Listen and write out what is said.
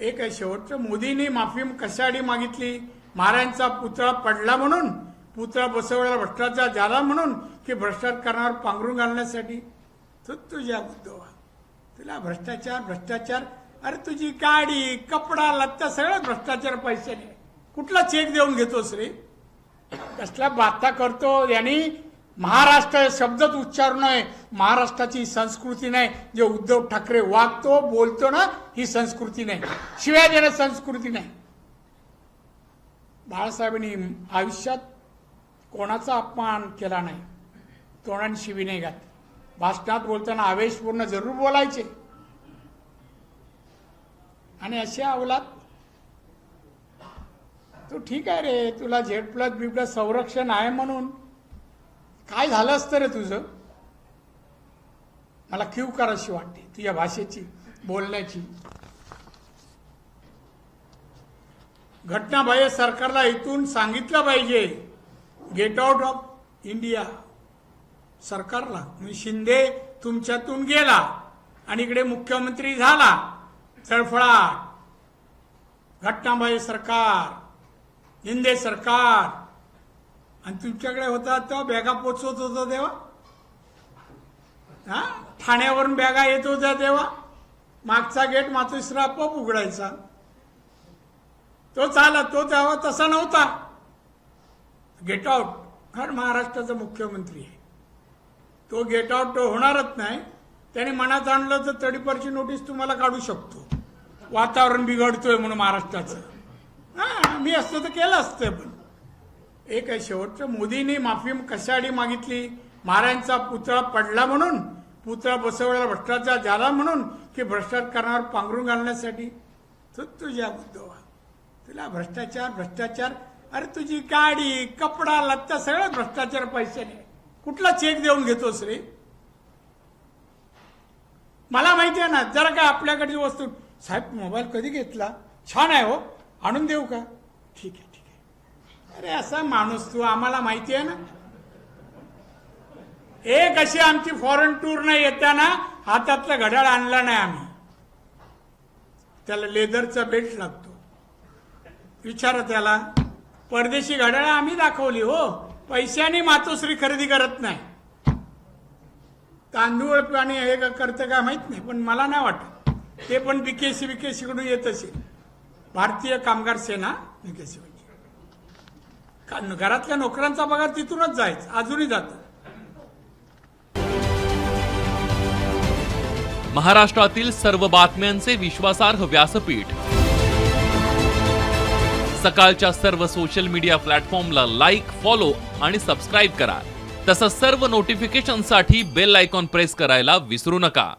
एक आहे शेवटचं. मोदींनी माफी कशासाठी मागितली? महाराजांचा पुतळा पडला म्हणून? पुतळा बसवलेला भ्रष्टाचार झाला म्हणून? की भ्रष्टाचार करणार पांघरून घालण्यासाठी? तू तुझ्या बुद्धवा. तुला भ्रष्टाचार भ्रष्टाचार? अरे तुझी गाडी कपडा लत्ता सगळं भ्रष्टाचार पैशाने. कुठला चेक देऊन घेतोस रे? कसला बाता करतो? यांनी महाराष्ट्र शब्दच उच्चारू नये. महाराष्ट्राची संस्कृती नाही. जे उद्धव ठाकरे वागतो बोलतो ना ही संस्कृती नाही. शिवाय देणं संस्कृती नाही. बाळासाहेबांनी आयुष्यात कोणाचा अपमान केला नाही. तोंडाने शिवी नाही घात भाषणात बोलताना आवेशपूर्ण जरूर बोलायचे. आणि असे अवलात तू ठीक आहे रे तुला झेड प्लस बी प्लस संरक्षण आहे म्हणून. काय झालं असतं रे तुझं? मला क्यू कराशी वाटते तुझ्या भाषेची बोलण्याची. घटनाबाह्य सरकारला इथून सांगितलं पाहिजे गेट आउट ऑफ इंडिया सरकारला म्हणजे शिंदे तुमच्यातून गेला आणि इकडे मुख्यमंत्री झाला. तळफळाट घटनाबाह्य सरकार शिंदे सरकार. आणि तुमच्याकडे होता तेव्हा बॅगा पोचवत होता तेव्हा? हा? ठाण्यावरून बॅगा येत होत्या तेव्हा? मागचा गेट मातोश्रा आपोआप उघडायचा. तो चाला तो तेव्हा तसा नव्हता. गेट आउट हर महाराष्ट्राचा मुख्यमंत्री आहे. तो गेट आउट होणारच नाही. त्याने मनात आणलं तर तडीपरची नोटीस तुम्हाला काढू शकतो. वातावरण बिघडतोय म्हणून महाराष्ट्राचं. हा मी असतं तर केलं असतं पण. एक आहे शेवटचं. मोदींनी माफी कशासाठी मागितली? महाराजांचा पुतळा पडला म्हणून? पुतळा बसवलेला भ्रष्टाचार झाला म्हणून? की भ्रष्टाचार करण्यावर पांघरून घालण्यासाठी? तू तुझ्या बुद्धवा. तुला भ्रष्टाचार भ्रष्टाचार? अरे तुझी गाडी कपडा लत्ता सगळं भ्रष्टाचार पैशाने. कुठला चेक देऊन घेतोस रे? मला माहिती आहे ना जरा काय आपल्याकडची वस्तू. साहेब मोबाईल कधी घेतला? छान आहे हो. आणून देऊ का? ठीक आहे ठीक अरे असा माणूस तू आम्हाला माहिती आहे ना? एक अशी आमची फॉरेन टूर नाही येताना हातातलं घड्याळ आणला नाही आम्ही. त्याला लेदरचा बेल्ट लागतो. विचारा त्याला परदेशी घड्याळ आम्ही दाखवली हो. पैशाने मातोश्री खरेदी करत नाही. तांदूळ आणि हे करतं का माहीत नाही पण मला नाही वाटत. ते पण बीकेसी बीकेसी कडून येत असेल. भारतीय कामगार सेना बीकेसी घरातल्या नोकरांचा पगार तिथूनच जायचा अजूनही जातो. महाराष्ट्रातील सर्व बातम्यांचे विश्वासार्ह व्यासपीठ. सकाळच्या सर्व सोशल मीडिया प्लॅटफॉर्मला लाईक फॉलो आणि सबस्क्राईब करा. तसंच सर्व नोटिफिकेशनसाठी बेल आयकॉन प्रेस करायला विसरू नका.